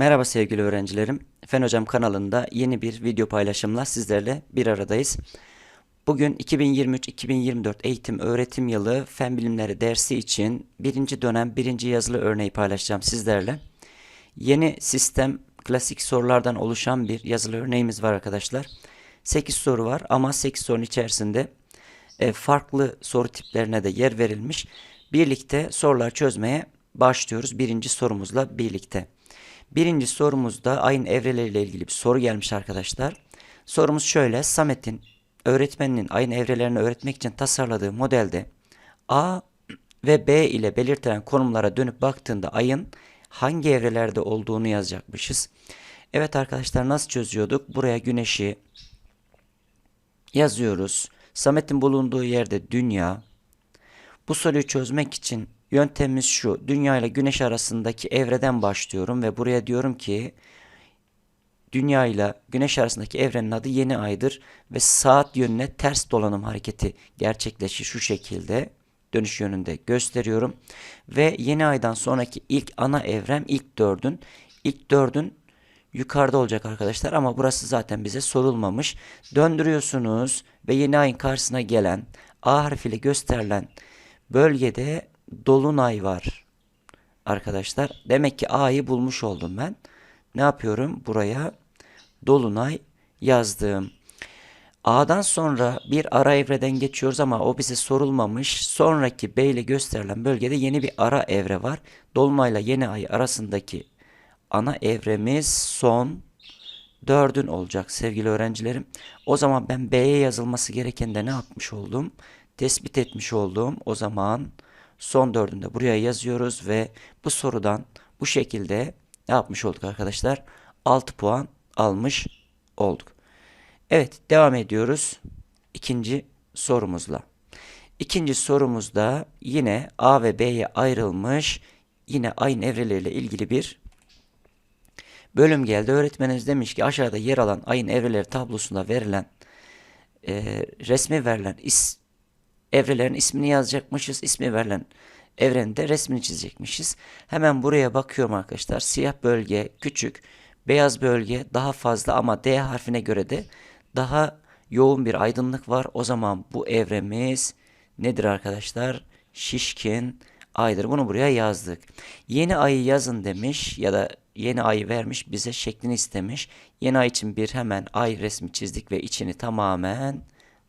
Merhaba sevgili öğrencilerim. Fen Hocam kanalında yeni bir video paylaşımla sizlerle bir aradayız. Bugün 2023-2024 eğitim öğretim yılı fen bilimleri dersi için birinci dönem birinci yazılı örneği paylaşacağım sizlerle. Yeni sistem klasik sorulardan oluşan bir yazılı örneğimiz var arkadaşlar. 8 soru var ama 8 sorunun içerisinde e, farklı soru tiplerine de yer verilmiş. Birlikte sorular çözmeye başlıyoruz birinci sorumuzla birlikte. Birinci sorumuzda ayın evreleriyle ilgili bir soru gelmiş arkadaşlar. Sorumuz şöyle. Samet'in öğretmeninin ayın evrelerini öğretmek için tasarladığı modelde A ve B ile belirtilen konumlara dönüp baktığında ayın hangi evrelerde olduğunu yazacakmışız. Evet arkadaşlar nasıl çözüyorduk? Buraya güneşi yazıyoruz. Samet'in bulunduğu yerde dünya. Bu soruyu çözmek için Yöntemimiz şu. Dünya ile Güneş arasındaki evreden başlıyorum ve buraya diyorum ki Dünya ile Güneş arasındaki evrenin adı yeni aydır ve saat yönüne ters dolanım hareketi gerçekleşir şu şekilde dönüş yönünde gösteriyorum. Ve yeni aydan sonraki ilk ana evrem ilk dördün. ilk dördün yukarıda olacak arkadaşlar ama burası zaten bize sorulmamış. Döndürüyorsunuz ve yeni ayın karşısına gelen A harfiyle gösterilen bölgede dolunay var. Arkadaşlar demek ki A'yı bulmuş oldum ben. Ne yapıyorum? Buraya dolunay yazdım. A'dan sonra bir ara evreden geçiyoruz ama o bize sorulmamış. Sonraki B ile gösterilen bölgede yeni bir ara evre var. Dolunayla yeni ay arasındaki ana evremiz son dördün olacak sevgili öğrencilerim. O zaman ben B'ye yazılması gereken de ne yapmış oldum? Tespit etmiş oldum. O zaman son dördünde buraya yazıyoruz ve bu sorudan bu şekilde ne yapmış olduk arkadaşlar? 6 puan almış olduk. Evet devam ediyoruz ikinci sorumuzla. İkinci sorumuzda yine A ve B'ye ayrılmış yine aynı evreleriyle ilgili bir bölüm geldi. Öğretmenimiz demiş ki aşağıda yer alan ayın evreleri tablosunda verilen e, resmi verilen is, evrelerin ismini yazacakmışız. İsmi verilen evrende resmini çizecekmişiz. Hemen buraya bakıyorum arkadaşlar. Siyah bölge küçük, beyaz bölge daha fazla ama D harfine göre de daha yoğun bir aydınlık var. O zaman bu evremiz nedir arkadaşlar? Şişkin aydır. Bunu buraya yazdık. Yeni ayı yazın demiş ya da yeni ayı vermiş bize şeklini istemiş. Yeni ay için bir hemen ay resmi çizdik ve içini tamamen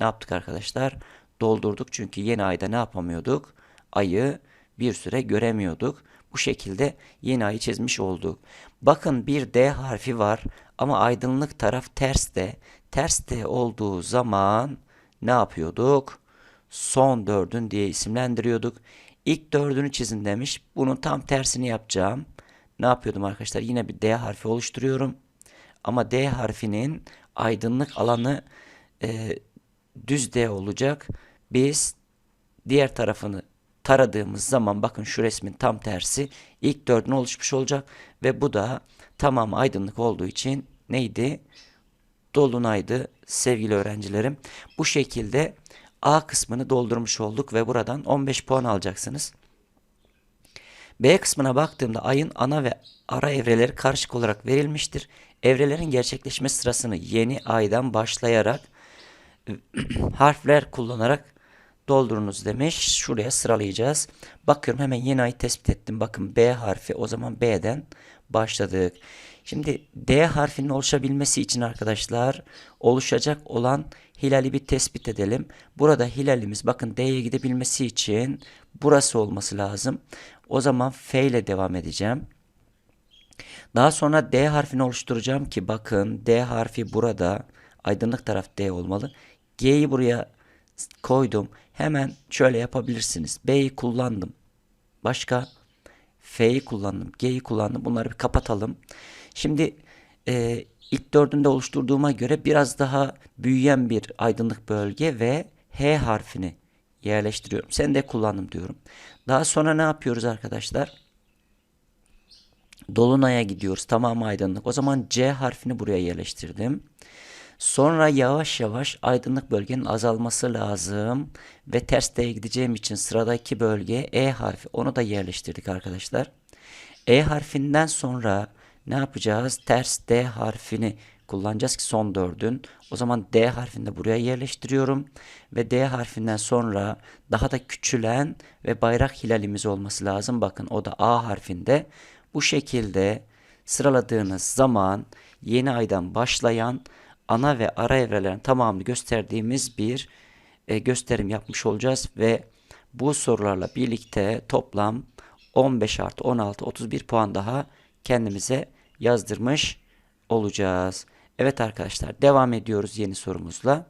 ne yaptık arkadaşlar? Doldurduk. Çünkü yeni ayda ne yapamıyorduk? Ayı bir süre göremiyorduk. Bu şekilde yeni ayı çizmiş olduk. Bakın bir D harfi var ama aydınlık taraf ters de. Ters de olduğu zaman ne yapıyorduk? Son dördün diye isimlendiriyorduk. İlk dördünü çizin demiş. Bunun tam tersini yapacağım. Ne yapıyordum arkadaşlar? Yine bir D harfi oluşturuyorum. Ama D harfinin aydınlık alanı e, düz D olacak. Biz diğer tarafını taradığımız zaman bakın şu resmin tam tersi ilk dördün oluşmuş olacak ve bu da tamam aydınlık olduğu için neydi? Dolunaydı sevgili öğrencilerim. Bu şekilde A kısmını doldurmuş olduk ve buradan 15 puan alacaksınız. B kısmına baktığımda ayın ana ve ara evreleri karışık olarak verilmiştir. Evrelerin gerçekleşme sırasını yeni aydan başlayarak harfler kullanarak doldurunuz demiş. Şuraya sıralayacağız. Bakıyorum hemen yeni ayı tespit ettim. Bakın B harfi o zaman B'den başladık. Şimdi D harfinin oluşabilmesi için arkadaşlar oluşacak olan hilali bir tespit edelim. Burada hilalimiz bakın D'ye gidebilmesi için burası olması lazım. O zaman F ile devam edeceğim. Daha sonra D harfini oluşturacağım ki bakın D harfi burada aydınlık taraf D olmalı. G'yi buraya koydum. Hemen şöyle yapabilirsiniz. B'yi kullandım. Başka F'yi kullandım. G'yi kullandım. Bunları bir kapatalım. Şimdi e, ilk dördünde oluşturduğuma göre biraz daha büyüyen bir aydınlık bölge ve H harfini yerleştiriyorum. Sen de kullandım diyorum. Daha sonra ne yapıyoruz arkadaşlar? Dolunay'a gidiyoruz. Tamam aydınlık. O zaman C harfini buraya yerleştirdim. Sonra yavaş yavaş aydınlık bölgenin azalması lazım. Ve ters D'ye gideceğim için sıradaki bölge E harfi. Onu da yerleştirdik arkadaşlar. E harfinden sonra ne yapacağız? Ters D harfini kullanacağız ki son dördün. O zaman D harfini de buraya yerleştiriyorum. Ve D harfinden sonra daha da küçülen ve bayrak hilalimiz olması lazım. Bakın o da A harfinde. Bu şekilde sıraladığınız zaman yeni aydan başlayan ana ve ara evrelerin tamamını gösterdiğimiz bir e, gösterim yapmış olacağız ve bu sorularla birlikte toplam 15 artı 16 31 puan daha kendimize yazdırmış olacağız. Evet arkadaşlar devam ediyoruz yeni sorumuzla.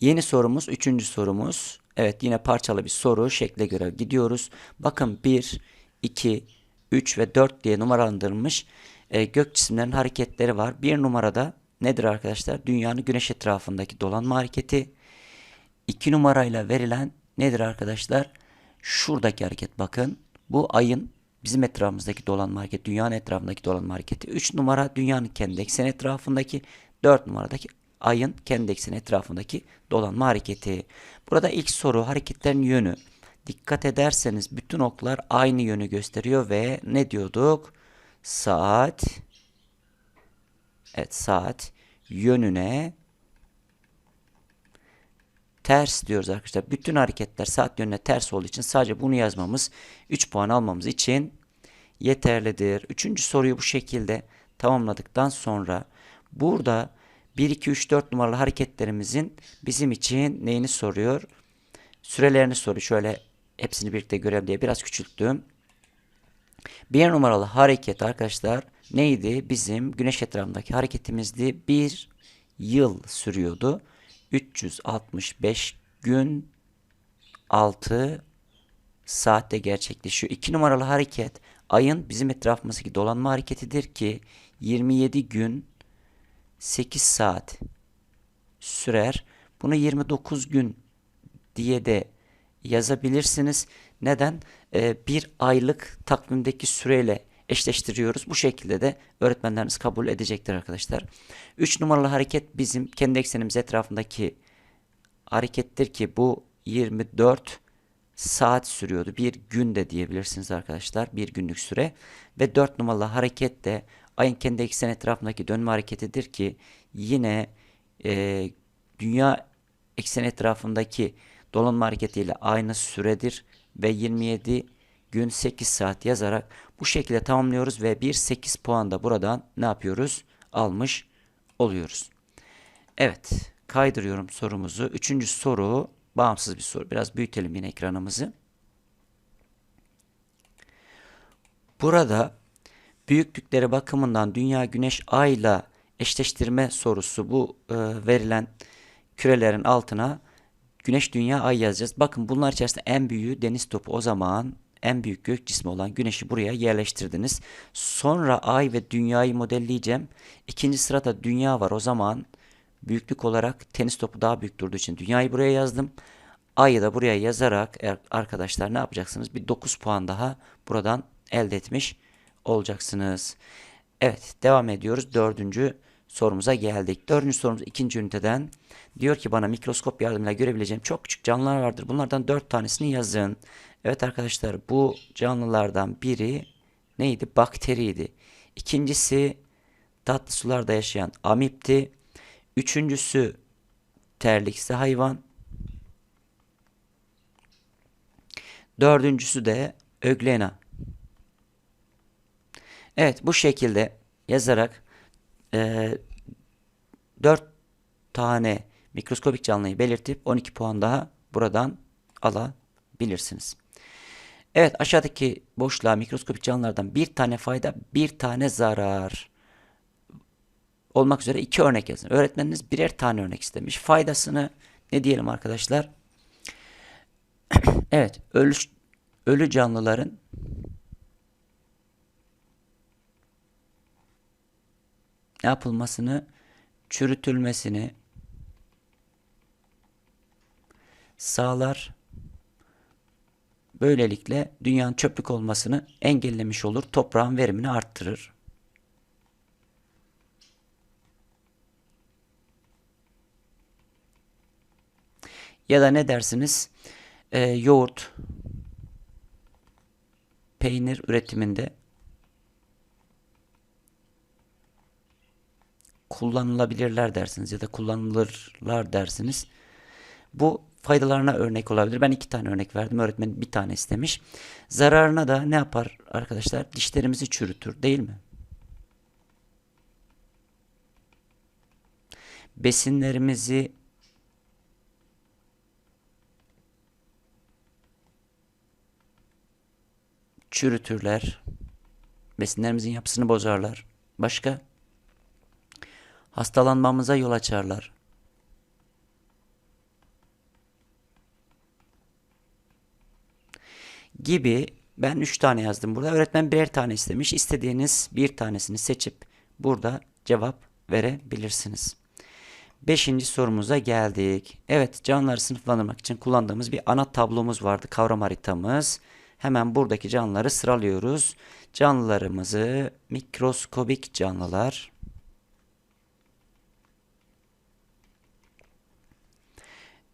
Yeni sorumuz üçüncü sorumuz. Evet yine parçalı bir soru şekle göre gidiyoruz. Bakın 1, 2, 3 ve 4 diye numaralandırılmış e, gök cisimlerin hareketleri var. Bir numarada nedir arkadaşlar? Dünyanın güneş etrafındaki dolanma hareketi. 2 numarayla verilen nedir arkadaşlar? Şuradaki hareket bakın. Bu ayın bizim etrafımızdaki dolanma hareketi, dünyanın etrafındaki dolanma hareketi. 3 numara dünyanın kendi ekseni etrafındaki, 4 numaradaki ayın kendi ekseni etrafındaki dolanma hareketi. Burada ilk soru hareketlerin yönü. Dikkat ederseniz bütün oklar aynı yönü gösteriyor ve ne diyorduk? Saat Evet saat yönüne ters diyoruz arkadaşlar. Bütün hareketler saat yönüne ters olduğu için sadece bunu yazmamız 3 puan almamız için yeterlidir. Üçüncü soruyu bu şekilde tamamladıktan sonra burada 1, 2, 3, 4 numaralı hareketlerimizin bizim için neyini soruyor? Sürelerini soruyor. Şöyle hepsini birlikte görelim diye biraz küçülttüm. Bir numaralı hareket arkadaşlar neydi? Bizim güneş etrafındaki hareketimizdi. Bir yıl sürüyordu. 365 gün 6 saatte gerçekleşiyor. 2 numaralı hareket ayın bizim etrafımızdaki dolanma hareketidir ki 27 gün 8 saat sürer. Bunu 29 gün diye de yazabilirsiniz. Neden? Ee, bir aylık takvimdeki süreyle eşleştiriyoruz. Bu şekilde de öğretmenleriniz kabul edecektir arkadaşlar. 3 numaralı hareket bizim kendi eksenimiz etrafındaki harekettir ki bu 24 saat sürüyordu. Bir gün de diyebilirsiniz arkadaşlar. Bir günlük süre. Ve 4 numaralı hareket de ayın kendi eksen etrafındaki dönme hareketidir ki yine e, dünya eksen etrafındaki dolanma hareketiyle aynı süredir ve 27 gün 8 saat yazarak bu şekilde tamamlıyoruz ve bir 8 puan da buradan ne yapıyoruz? Almış oluyoruz. Evet kaydırıyorum sorumuzu. Üçüncü soru bağımsız bir soru. Biraz büyütelim yine ekranımızı. Burada büyüklükleri bakımından Dünya Güneş Ay'la eşleştirme sorusu bu e, verilen kürelerin altına Güneş Dünya Ay yazacağız. Bakın bunlar içerisinde en büyüğü deniz topu o zaman en büyük gök cismi olan Güneş'i buraya yerleştirdiniz. Sonra Ay ve Dünya'yı modelleyeceğim. İkinci sırada Dünya var. O zaman büyüklük olarak tenis topu daha büyük durduğu için Dünya'yı buraya yazdım. Ay'ı da buraya yazarak er, arkadaşlar ne yapacaksınız? Bir 9 puan daha buradan elde etmiş olacaksınız. Evet devam ediyoruz. Dördüncü sorumuza geldik. Dördüncü sorumuz ikinci üniteden. Diyor ki bana mikroskop yardımıyla görebileceğim çok küçük canlılar vardır. Bunlardan dört tanesini yazın. Evet arkadaşlar bu canlılardan biri neydi? Bakteriydi. İkincisi tatlı sularda yaşayan amipti. Üçüncüsü terliksi hayvan. Dördüncüsü de öglena. Evet bu şekilde yazarak e, 4 tane mikroskopik canlıyı belirtip 12 puan daha buradan alabilirsiniz. Evet aşağıdaki boşluğa mikroskopik canlılardan bir tane fayda bir tane zarar olmak üzere iki örnek yazın. Öğretmeniniz birer tane örnek istemiş. Faydasını ne diyelim arkadaşlar? evet ölü, ölü canlıların yapılmasını çürütülmesini sağlar. Böylelikle dünyanın çöplük olmasını engellemiş olur. Toprağın verimini arttırır. Ya da ne dersiniz? Ee, yoğurt, peynir üretiminde kullanılabilirler dersiniz ya da kullanılırlar dersiniz. Bu faydalarına örnek olabilir. Ben iki tane örnek verdim. Öğretmen bir tane istemiş. Zararına da ne yapar arkadaşlar? Dişlerimizi çürütür değil mi? Besinlerimizi çürütürler. Besinlerimizin yapısını bozarlar. Başka? Hastalanmamıza yol açarlar. Gibi ben 3 tane yazdım burada. Öğretmen birer tane istemiş. İstediğiniz bir tanesini seçip burada cevap verebilirsiniz. Beşinci sorumuza geldik. Evet canlıları sınıflandırmak için kullandığımız bir ana tablomuz vardı. Kavram haritamız. Hemen buradaki canlıları sıralıyoruz. Canlılarımızı mikroskobik canlılar,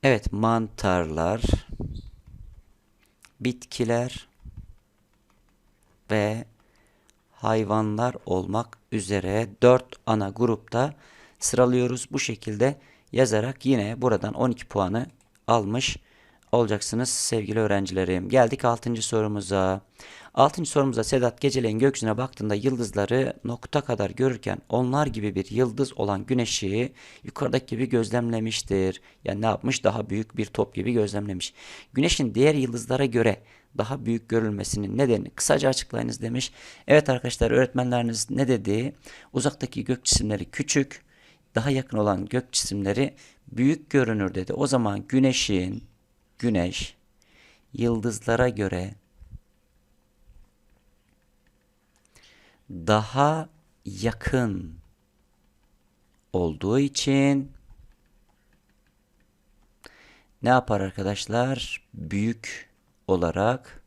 Evet mantarlar, bitkiler ve hayvanlar olmak üzere 4 ana grupta sıralıyoruz. Bu şekilde yazarak yine buradan 12 puanı almış olacaksınız sevgili öğrencilerim. Geldik 6. sorumuza. 6. sorumuza Sedat geceleyin gökyüzüne baktığında yıldızları nokta kadar görürken onlar gibi bir yıldız olan güneşi yukarıdaki gibi gözlemlemiştir. Yani ne yapmış? Daha büyük bir top gibi gözlemlemiş. Güneşin diğer yıldızlara göre daha büyük görülmesinin nedeni kısaca açıklayınız demiş. Evet arkadaşlar öğretmenleriniz ne dedi? Uzaktaki gök cisimleri küçük, daha yakın olan gök cisimleri büyük görünür dedi. O zaman güneşin güneş yıldızlara göre daha yakın olduğu için ne yapar arkadaşlar? Büyük olarak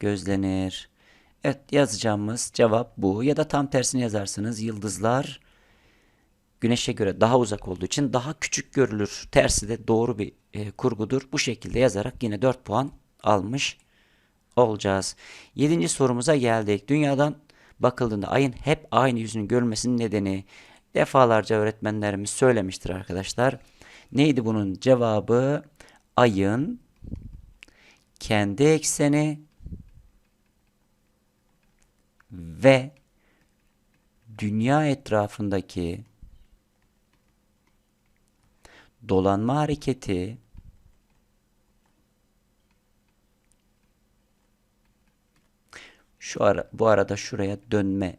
gözlenir. Evet yazacağımız cevap bu. Ya da tam tersini yazarsınız. Yıldızlar güneşe göre daha uzak olduğu için daha küçük görülür. Tersi de doğru bir e, kurgudur. Bu şekilde yazarak yine 4 puan almış olacağız. Yedinci sorumuza geldik. Dünyadan bakıldığında ayın hep aynı yüzünün görülmesinin nedeni defalarca öğretmenlerimiz söylemiştir arkadaşlar. Neydi bunun cevabı? Ayın kendi ekseni ve dünya etrafındaki dolanma hareketi şu ara, bu arada şuraya dönme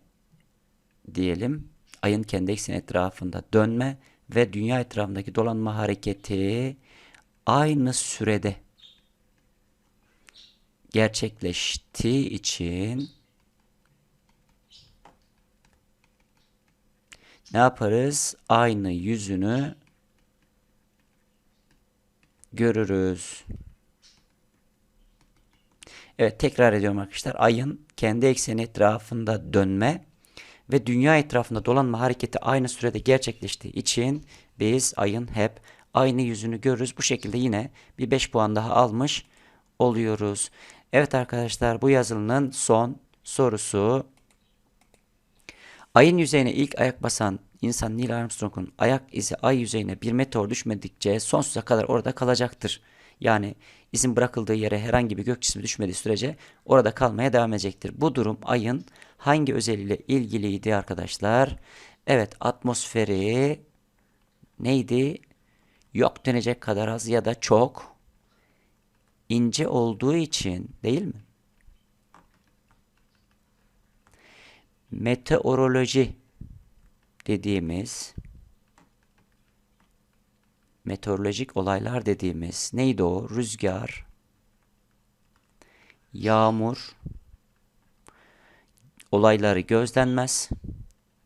diyelim. Ayın kendi ekseni etrafında dönme ve dünya etrafındaki dolanma hareketi aynı sürede gerçekleştiği için ne yaparız? Aynı yüzünü görürüz. Evet tekrar ediyorum arkadaşlar. Ayın kendi ekseni etrafında dönme ve dünya etrafında dolanma hareketi aynı sürede gerçekleştiği için biz ayın hep aynı yüzünü görürüz. Bu şekilde yine bir 5 puan daha almış oluyoruz. Evet arkadaşlar bu yazılının son sorusu. Ayın yüzeyine ilk ayak basan insan Neil Armstrong'un ayak izi ay yüzeyine bir meteor düşmedikçe sonsuza kadar orada kalacaktır. Yani izin bırakıldığı yere herhangi bir gök cismi düşmediği sürece orada kalmaya devam edecektir. Bu durum ayın hangi özelliğiyle ilgiliydi arkadaşlar? Evet atmosferi neydi? Yok denecek kadar az ya da çok ince olduğu için değil mi? Meteoroloji dediğimiz meteorolojik olaylar dediğimiz neydi o? Rüzgar, yağmur olayları gözlenmez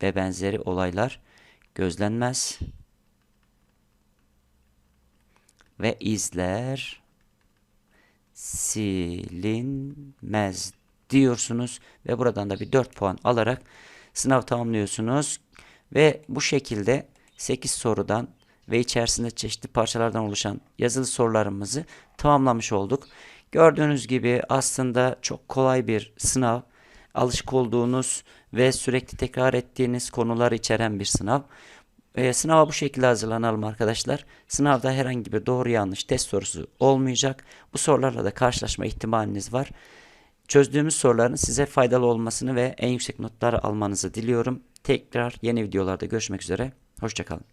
ve benzeri olaylar gözlenmez ve izler silinmez diyorsunuz ve buradan da bir 4 puan alarak sınav tamamlıyorsunuz ve bu şekilde 8 sorudan ve içerisinde çeşitli parçalardan oluşan yazılı sorularımızı tamamlamış olduk. Gördüğünüz gibi aslında çok kolay bir sınav alışık olduğunuz ve sürekli tekrar ettiğiniz konular içeren bir sınav. E, sınava bu şekilde hazırlanalım arkadaşlar. Sınavda herhangi bir doğru yanlış test sorusu olmayacak. Bu sorularla da karşılaşma ihtimaliniz var. Çözdüğümüz soruların size faydalı olmasını ve en yüksek notlar almanızı diliyorum. Tekrar yeni videolarda görüşmek üzere. Hoşçakalın.